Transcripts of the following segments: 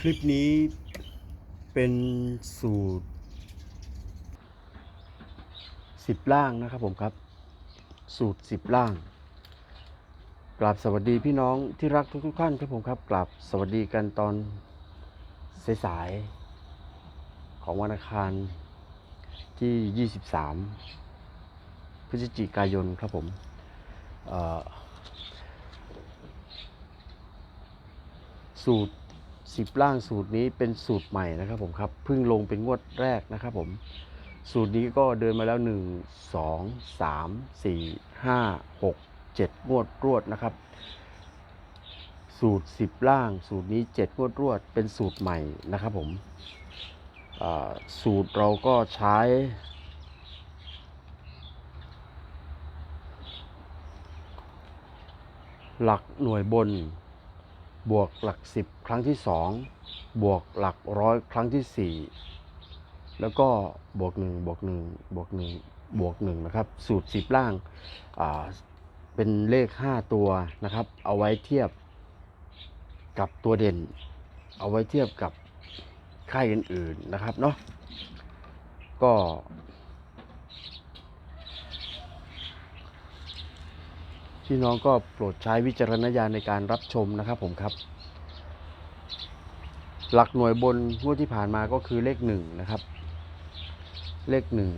คลิปนี้เป็นสูตรสิบล่างนะครับผมครับ สูตรสิบล่างกราบสวัสดีพี่น้องที่รักทุกๆท่านครับผมครับกราบสวัสดีกันตอนสายๆของวันอังคารที่ 23 พฤศจิกายนครับผมสูตร สิบล่างสูตรนี้เป็นสูตรใหม่นะครับผมครับเพิ่งลงเป็นงวดแรกนะครับผม สูตรนี้ก็เดินมาแล้ว 1 2 3 4 5 6 7 งวดรวดนะครับ สูตร 10 ล่าง สูตรนี้ 7 งวดรวด เป็นสูตรใหม่นะครับผมสูตรเราก็ใช้หลักหน่วยบน บวกหลักสิบครั้งที่สองบวกหลักร้อยครั้งที่สี่แล้วก็บวกหนึ่งบวกหนึ่งบวกหนึ่งบวกหนึ่งนะครับ สูตรสิบล่างาเป็นเลขห้าตัวนะครับ เอาไว้เทียบกับตัวเด่น เอาไว้เทียบกับค่ายอื่นๆนะครับเนาะก็ พี่น้องก็โปรดใช้วิจารณญาณในการรับชมนะครับผมครับ หลักหน่วยบนงวดที่ผ่านมาก็คือเลขหนึ่งนะครับ เลขหนึ่ง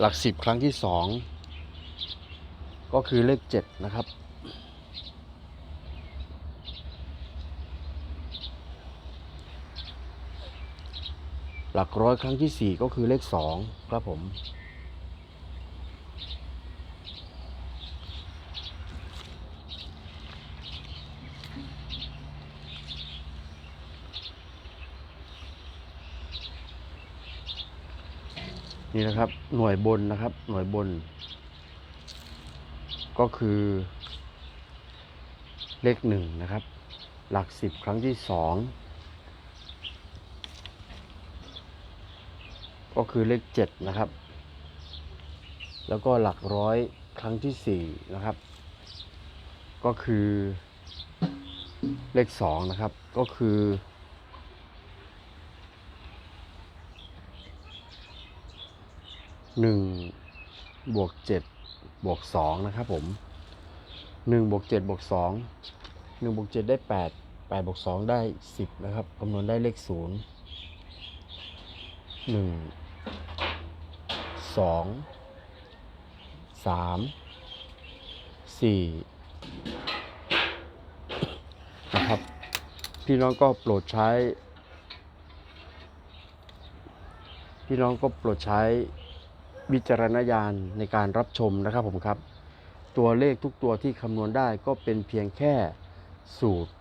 หลักสิบครั้งที่สองก็คือเลขเจ็ดนะครับ หลักร้อยครั้งที่ 4 ก็คือเลข 2 ครับผม นี่นะครับหน่วยบนนะครับ หน่วยบน ก็คือ เลข 1 นะครับ หลัก 10 ครั้งที่ 2 ก็คือเลขเจ็ดนะครับ แล้วก็หลักร้อยครั้งที่สี่นะครับ ก็คือเลขสองนะครับ ก็คือหนึ่งบวกเจ็ดบวกสองนะครับผมหนึ่งบวกเจ็ดบวกสองหนึ่งบวกเจ็ดได้แปดแปดบวกสองได้สิบนะครับคำนวณได้เลขศูนย์หนึ่ง สองสามสี่นะครับ พี่น้องก็โปรดใช้ พี่น้องก็โปรดใช้วิจารณญาณในการรับชมนะครับผมครับ ตัวเลขทุกตัวที่คำนวณได้ก็เป็นเพียงแค่สูตร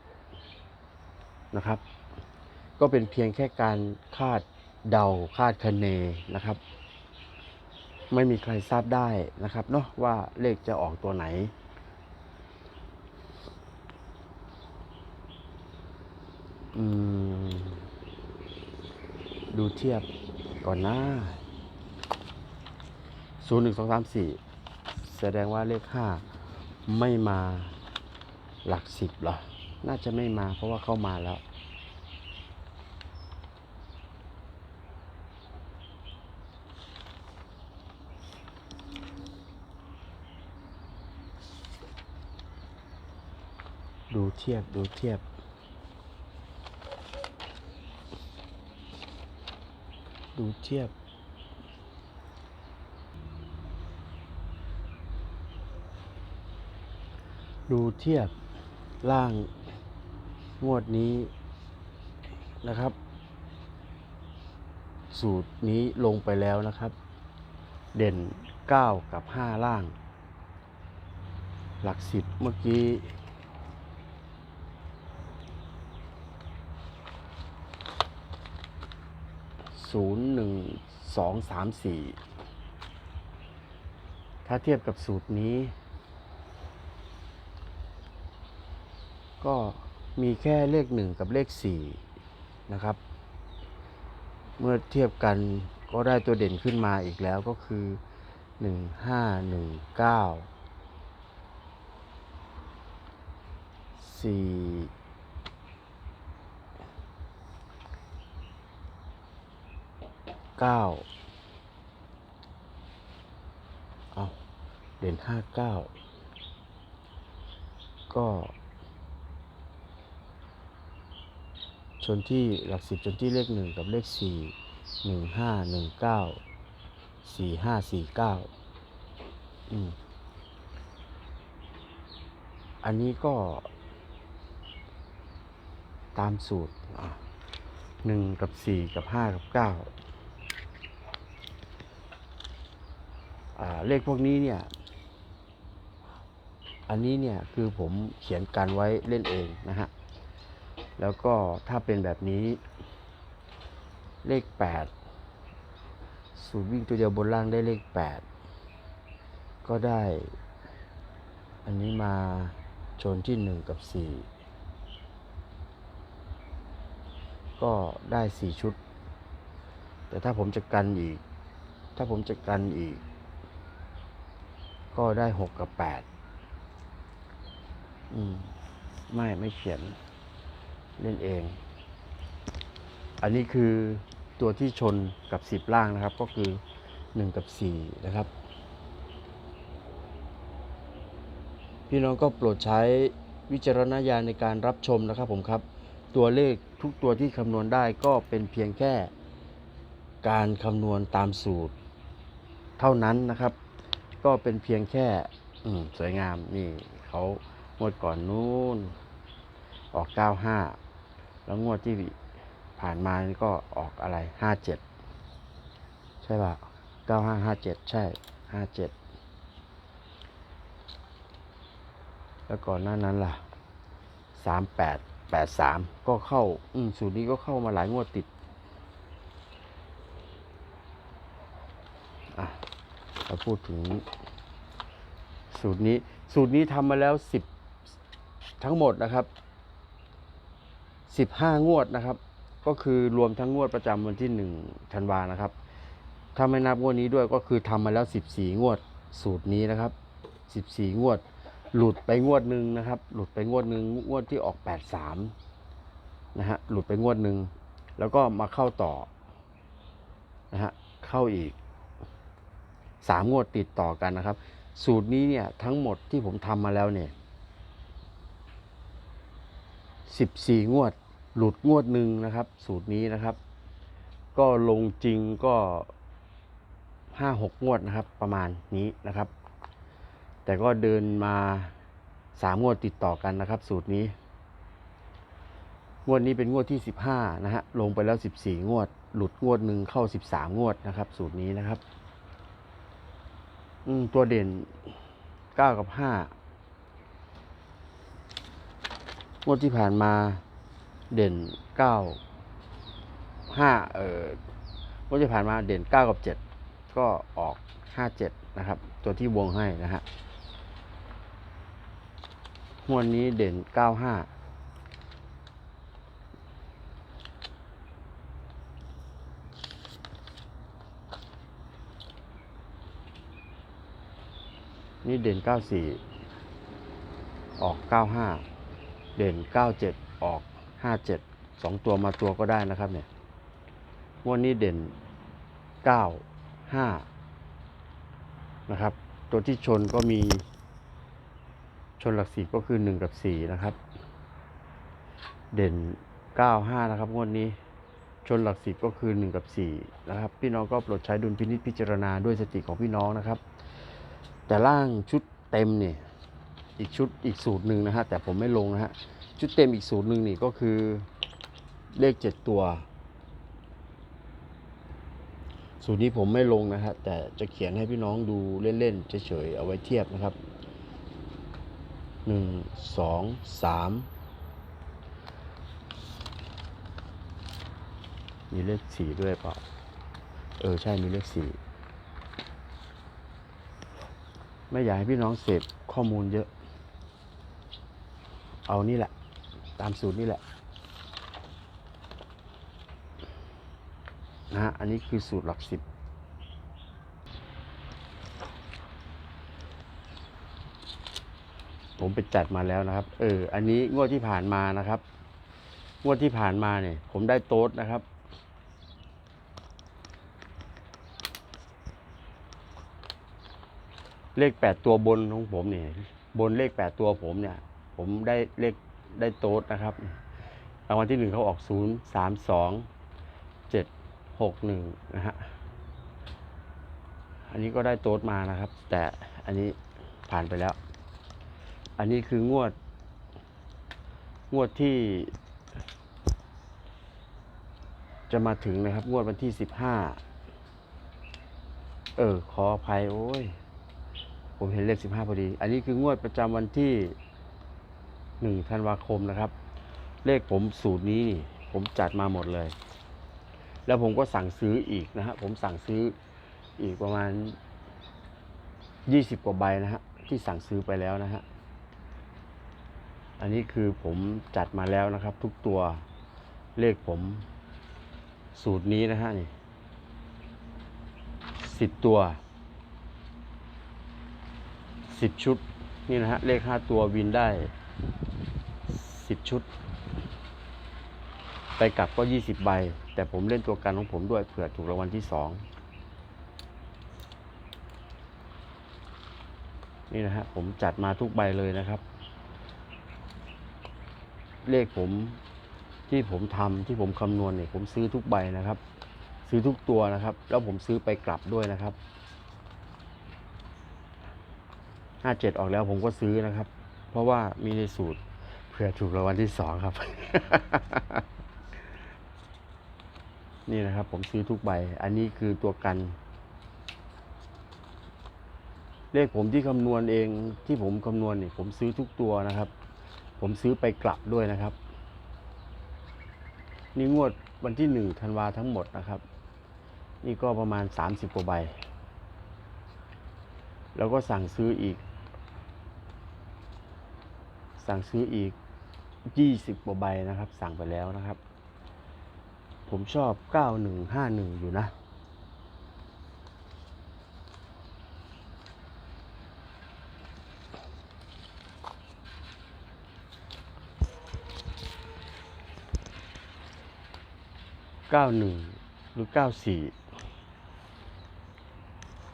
นะครับ ก็เป็นเพียงแค่การคาด เดาคาดคะเนนะครับ ไม่มีใครทราบได้นะครับเนาะว่าเลขจะออกตัวไหนอืมดูเทียบก่อนหนะศูนย์หนึ่งสองสามสี่แสดงว่าเลขห้าไม่มาหลักสิบหรอ น่าจะไม่มาเพราะว่าเข้ามาแล้ว ดู เทียบดูเทียบ ดูเทียบ ดูเทียบล่างงวดนี้นะครับ สูตรนี้ลงไปแล้วนะครับ เด่น 9 กับ 5 ล่าง หลักสิบเมื่อกี้ ศูนย์หนึ่งสองสามสี่ถ้าเทียบกับสูตรนี้ ก็มีแค่เลขหนึ่งกับเลขสี่นะครับ เมื่อเทียบกันก็ได้ตัวเด่นขึ้นมาอีกแล้วก็คือหนึ่งห้าหนึ่งเก้าสี่ เก้าเอาเด่นห้าเก้าก็ชนที่หลักสิบชนที่เลขหนึ่งกับเลขสี่หนึ่งห้าหนึ่งเก้าสี่ห้าสี่เก้าอืมอันนี้ก็ตามสูตรหนึ่งกับสี่กับห้ากับเก้าอ่า เลขพวกนี้เนี่ย อันนี้เนี่ยคือผมเขียนการไว้เล่นเองนะฮะ แล้วก็ถ้าเป็นแบบนี้เลข 8 สูตรวิ่งตัวเดียวบนล่างได้เลข 8 ก็ได้ อันนี้มาชนที่ 1 กับ 4 ก็ได้ 4 ชุด แต่ถ้าผมจะกันอีก ถ้าผมจะกันอีก ก็ได้6กับ8อืม ไม่ไม่เขียน เล่นเอง อันนี้คือตัวที่ชนกับ10ล่างนะครับ ก็คือ1กับ4นะครับ พี่น้องก็โปรดใช้วิจารณญาณในการรับชมนะครับผมครับ ตัวเลขทุกตัวที่คำนวณได้ก็เป็นเพียงแค่การคำนวณตามสูตร เท่านั้นนะครับ ก็เป็นเพียงแค่ อืสวยงามนี่เขางวดก่อนนู้น ออก95แล้วงวดที่ผ่านมานี่ก็ออกอะไร57ใช่ป่ะ9557ใช่57แล้วก่อนหน้านั้นล่ะ38 83ก็เข้า อืมสูตรนี้ก็เข้ามาหลายงวดติด อะ เราพูดถึงสูตรนี้ สูตรนี้ทำมาแล้ว10ทั้งหมดนะครับ15งวดนะครับ ก็คือรวมทั้งงวดประจำวันที่1ธันวานะครับ ถ้าไม่นับงวดนี้ด้วยก็คือทำมาแล้ว14งวด สูตรนี้นะครับ14งวด หลุดไปงวดหนึ่งนะครับ หลุดไปงวดหนึ่งงวดที่ออก83นะฮะหลุดไปงวดหนึ่งแล้วก็มาเข้าต่อนะฮะเข้าอีก 3งวดติดต่อกันนะครับ สูตรนี้เนี่ยทั้งหมดที่ผมทำมาแล้วเนี่ย14 งวด หลุดงวดหนึ่งนะครับ สูตรนี้นะครับ ก็ลงจริงก็ห้าหกงวดนะครับ ประมาณนี้นะครับ แต่ก็เดินมาสามงวดติดต่อกันนะครับ สูตรนี้ งวดนี้เป็นงวดที่15นะฮะลงไปแล้ว14งวด หลุดงวดหนึ่งเข้า13งวดนะครับ สูตรนี้นะครับ อืม ตัวเด่น9กับ5งวดที่ผ่านมาเด่น9 5เอ่องวดที่ผ่านมาเด่น9กับ7ก็ออก57นะครับ ตัวที่วงให้นะฮะงวดนี้เด่น95 นี่เด่น 94 ออก 95 เด่น 97 ออก 57สองตัวมาตัวก็ได้นะครับเนี่ยงวดนี้เด่น 9 5 นะครับ ตัวที่ชนก็มีชนหลักสี่ก็คือ 1 กับ 4 นะครับ เด่น 95 นะครับงวดนี้ชนหลักสิบก็คือ 1 กับ 4 นะครับ พี่น้องก็โปรดใช้ดุลพินิจพิจารณาด้วยสติของพี่น้องนะครับ แต่ล่างชุดเต็มเนี่ยอีกชุดอีกสูตรหนึ่งนะฮะแต่ผมไม่ลงนะฮะชุดเต็มอีกสูตรหนึ่งนี่ก็คือเลขเจ็ดตัว สูตรนี้ผมไม่ลงนะฮะแต่จะเขียนให้พี่น้องดูเล่นๆเฉยๆเอาไว้เทียบนะครับหนึ่งสองสามมีเลขสี่ด้วยเปล่า เออ ใช่มีเลขสี่ ไม่อยากให้พี่น้องเสพข้อมูลเยอะ เอานี่แหละ ตามสูตรนี่แหละนะฮะอันนี้คือสูตรหลักสิบผมไปจัดมาแล้วนะครับ เออ อันนี้งวดที่ผ่านมานะครับ งวดที่ผ่านมาเนี่ย ผมได้โต๊ดนะครับ เลขแปดตัวบนของผมเนี่ยบนเลขแปดตัวผมเนี่ย ผมได้เลขได้โต๊ดนะครับรางวัลที่หนึ่งเขาออกศูนย์สามสองเจ็ดหกหนึ่งนะฮะอันนี้ก็ได้โต๊ดมานะครับ แต่อันนี้ผ่านไปแล้ว อันนี้คืองวด งวดที่ จะมาถึงนะครับ งวดวันที่สิบห้าเออ ขออภัย โอ้ย ผมเห็นเลขสิบห้าพอดี อันนี้คืองวดประจำวันที่หนึ่งธันวาคมนะครับ เลขผมสูตรนี้นี่ผมจัดมาหมดเลย แล้วผมก็สั่งซื้ออีกนะฮะ ผมสั่งซื้ออีกประมาณยี่สิบกว่าใบนะฮะ ที่สั่งซื้อไปแล้วนะฮะ อันนี้คือผมจัดมาแล้วนะครับ ทุกตัวเลขผมสูตรนี้นะฮะนี่สิบตัว สิบชุด นี่นะฮะ เลขห้าตัววินได้สิบชุด ไปกลับก็ยี่สิบใบ แต่ผมเล่นตัวกันของผมด้วยเผื่อถูกรางวัลที่สองนี่นะฮะ ผมจัดมาทุกใบเลยนะครับ เลขผมที่ผมทำที่ผมคำนวณเนี่ยผมซื้อทุกใบนะครับ ซื้อทุกตัวนะครับ แล้วผมซื้อไปกลับด้วยนะครับ ห้าเจ็ดออกแล้วผมก็ซื้อนะครับ เพราะว่ามีในสูตรเผื่อถูกรางวัลที่สองครับ นี่นะครับ ผมซื้อทุกใบ อันนี้คือตัวกัน เลขผมที่คำนวณเองที่ผมคำนวณเนี่ยผมซื้อทุกตัวนะครับ ผมซื้อไปกลับด้วยนะครับ นี่งวดวันที่หนึ่งธันวาทั้งหมดนะครับ นี่ก็ประมาณ 30กว่าใบ แล้วก็สั่งซื้ออีก สั่งซื้ออีก 20กว่าใบนะครับ สั่งไปแล้วนะครับ ผมชอบ 9151 อยู่นะเก้าหนึ่งหรือเก้าสี่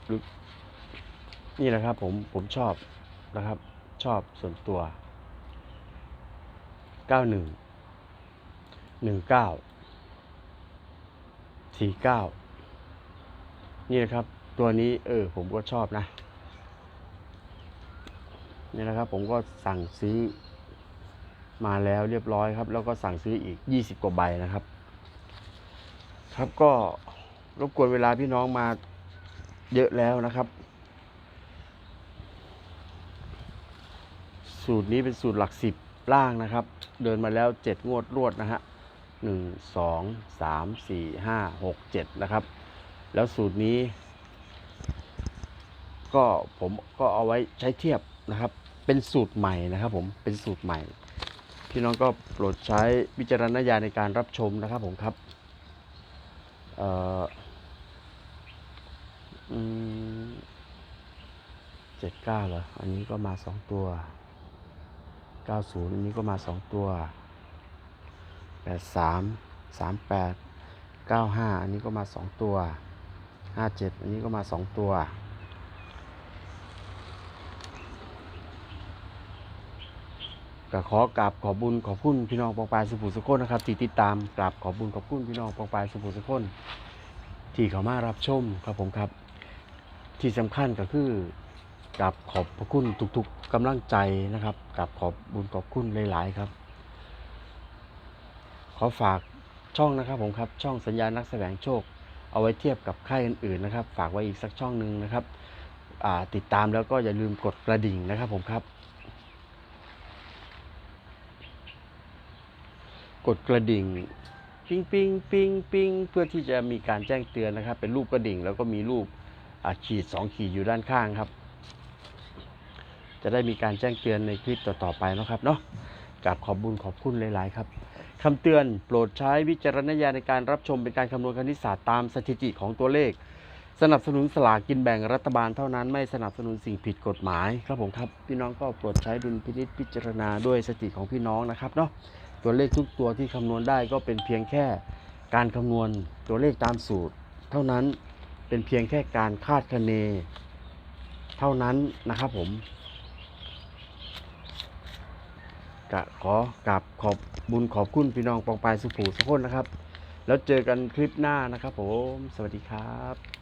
หรือนี่แหละครับผมผมชอบนะครับชอบส่วนตัว เก้าหนึ่งหนึ่งเก้าสี่เก้านี่นะครับ ตัวนี้เออผมก็ชอบนะ นี่นะครับผมก็สั่งซื้อมาแล้วเรียบร้อยครับ แล้วก็สั่งซื้ออีก20กว่าใบนะครับ ครับก็รบกวนเวลาพี่น้องมาเยอะแล้วนะครับ สูตรนี้เป็นสูตรหลักสิบ ล่างนะครับ เดินมาแล้วเจ็ดงวดรวดนะฮะหนึ่งสองสามสี่ห้าหกเจ็ดนะครับ แล้วสูตรนี้ ก็ผมก็เอาไว้ใช้เทียบนะครับ เป็นสูตรใหม่นะครับ ผมเป็นสูตรใหม่ พี่น้องก็โปรดใช้วิจารณญาณในการรับชมนะครับผมครับเอ่อเจ็ดเก้าเหรอ อันนี้ก็มาสองตัว เก้าศูนย์อันนี้ก็มาสองตัวแปดสามสามแปดเก้าห้าอันนี้ก็มาสองตัวห้าเจ็ดอันนี้ก็มาสองตัว ก็ขอกราบขอบุญขอบคุณพี่น้องปองปลายสุภูสุคนนะครับที่ติดตามกราบขอบุญขอบคุณพี่น้องปองปลายสุภูสุคนที่เขามารับชมครับผมครับ ที่สำคัญก็คือ กราบขอบพระคุณทุกๆกำลังใจนะครับกราบขอบบุญขอบคุณหลาย ๆ ครับ ขอฝากช่องนะครับผมครับช่องสัญญาณนักแสวงโชค เอาไว้เทียบกับค่ายอื่นๆนะครับ ฝากไว้อีกสักช่องหนึ่งนะครับติดตามแล้วก็อย่าลืมกดกระดิ่งนะครับผมครับ กดกระดิ่งปิ้งปิ้งปิ้งปิ้งเพื่อที่จะมีการแจ้งเตือนนะครับ เป็นรูปกระดิ่งแล้วก็มีรูปขีดสองขีดอยู่ด้านข้างครับ จะได้มีการแจ้งเตือนในคลิปต่อๆไปนะครับเนาะกราบขอบบุญขอบคุณหลาย ๆ ครับคำเตือนโปรดใช้วิจารณญาณในการรับชมเป็นการคำนวณคณิตศาสตร์ตามสถิติของตัวเลข สนับสนุนสลากกินแบ่งรัฐบาลเท่านั้นไม่สนับสนุนสิ่งผิดกฎหมายครับผมครับพี่น้องก็โปรดใช้ดุลพินิจพิจารณาด้วยสติของพี่น้องนะครับเนาะตัวเลขทุกตัวที่คำนวณได้ก็เป็นเพียงแค่การคำนวณตัวเลขตามสูตร เท่านั้นเป็นเพียงแค่การคาดคะเน เท่านั้นนะครับผม กะขอกราบขอบบุญขอบคุณพี่น้องปองปายสุภูสุขคนนะครับ แล้วเจอกันคลิปหน้านะครับผม สวัสดีครับ